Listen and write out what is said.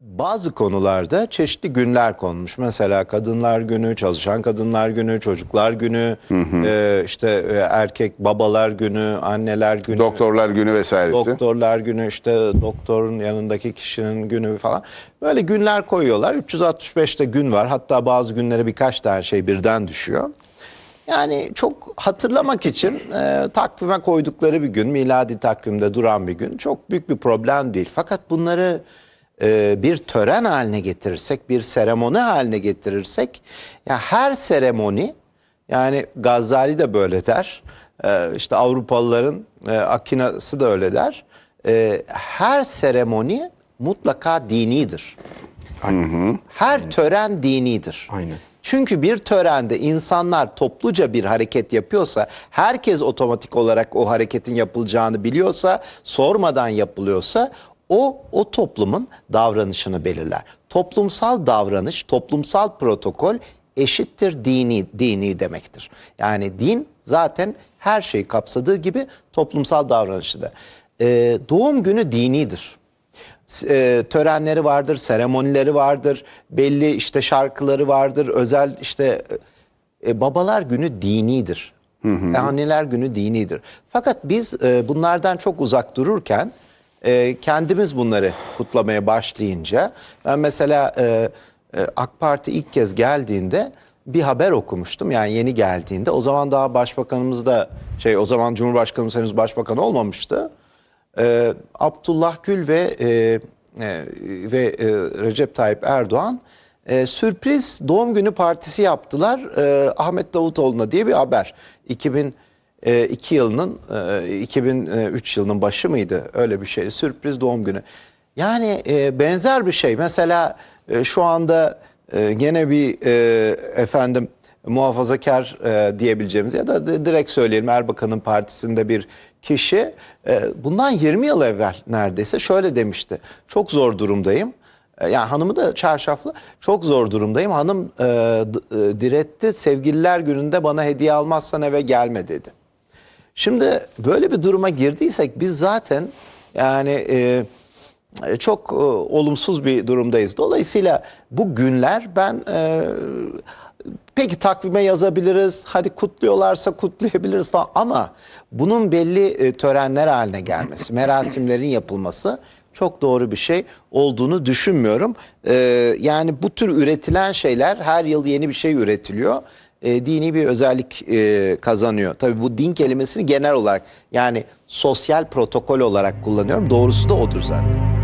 Bazı konularda çeşitli günler konmuş. Mesela Kadınlar Günü, Çalışan Kadınlar Günü, Çocuklar Günü, e, işte e, erkek babalar günü, anneler günü, Doktorlar günü vesairesi. doktorlar günü, işte doktorun yanındaki kişinin günü falan. Böyle günler koyuyorlar. 365'te gün var. Hatta bazı günlere birkaç tane şey birden düşüyor. Yani çok hatırlamak için e, takvime koydukları bir gün, miladi takvimde duran bir gün çok büyük bir problem değil. Fakat bunları e, bir tören haline getirirsek, bir seremoni haline getirirsek, ya her seremoni yani Gazali de böyle der, e, işte Avrupalıların e, Akinası da öyle der. E, her seremoni mutlaka dinidir. Her tören dinidir. Aynen. Çünkü bir törende insanlar topluca bir hareket yapıyorsa, herkes otomatik olarak o hareketin yapılacağını biliyorsa, sormadan yapılıyorsa o o toplumun davranışını belirler. Toplumsal davranış, toplumsal protokol eşittir dini dini demektir. Yani din zaten her şeyi kapsadığı gibi toplumsal davranışı da. Ee, doğum günü dinidir e, törenleri vardır, seremonileri vardır, belli işte şarkıları vardır, özel işte e, babalar günü dinidir. E, Anneler günü dinidir. Fakat biz e, bunlardan çok uzak dururken e, kendimiz bunları kutlamaya başlayınca ben mesela e, e, AK Parti ilk kez geldiğinde bir haber okumuştum. Yani yeni geldiğinde. O zaman daha başbakanımız da şey o zaman Cumhurbaşkanımız henüz başbakan olmamıştı. Ee, Abdullah Gül ve e, e, ve e, Recep Tayyip Erdoğan e, sürpriz doğum günü partisi yaptılar e, Ahmet Davutoğlu'na diye bir haber. 2002 yılının e, 2003 yılının başı mıydı öyle bir şey sürpriz doğum günü. Yani e, benzer bir şey mesela e, şu anda e, gene bir e, efendim muhafazakar e, diyebileceğimiz ya da di- direkt söyleyelim Erbakan'ın partisinde bir kişi e, bundan 20 yıl evvel neredeyse şöyle demişti. Çok zor durumdayım. E, yani hanımı da çarşaflı. Çok zor durumdayım. Hanım e, e, diretti. Sevgililer gününde bana hediye almazsan eve gelme dedi. Şimdi böyle bir duruma girdiysek biz zaten yani e, e, çok e, olumsuz bir durumdayız. Dolayısıyla bu günler ben e, peki takvime yazabiliriz. Hadi kutluyorlarsa kutlayabiliriz falan ama bunun belli e, törenler haline gelmesi, merasimlerin yapılması çok doğru bir şey olduğunu düşünmüyorum. E, yani bu tür üretilen şeyler her yıl yeni bir şey üretiliyor e, dini bir özellik e, kazanıyor. Tabii bu din kelimesini genel olarak yani sosyal protokol olarak kullanıyorum. Doğrusu da odur zaten.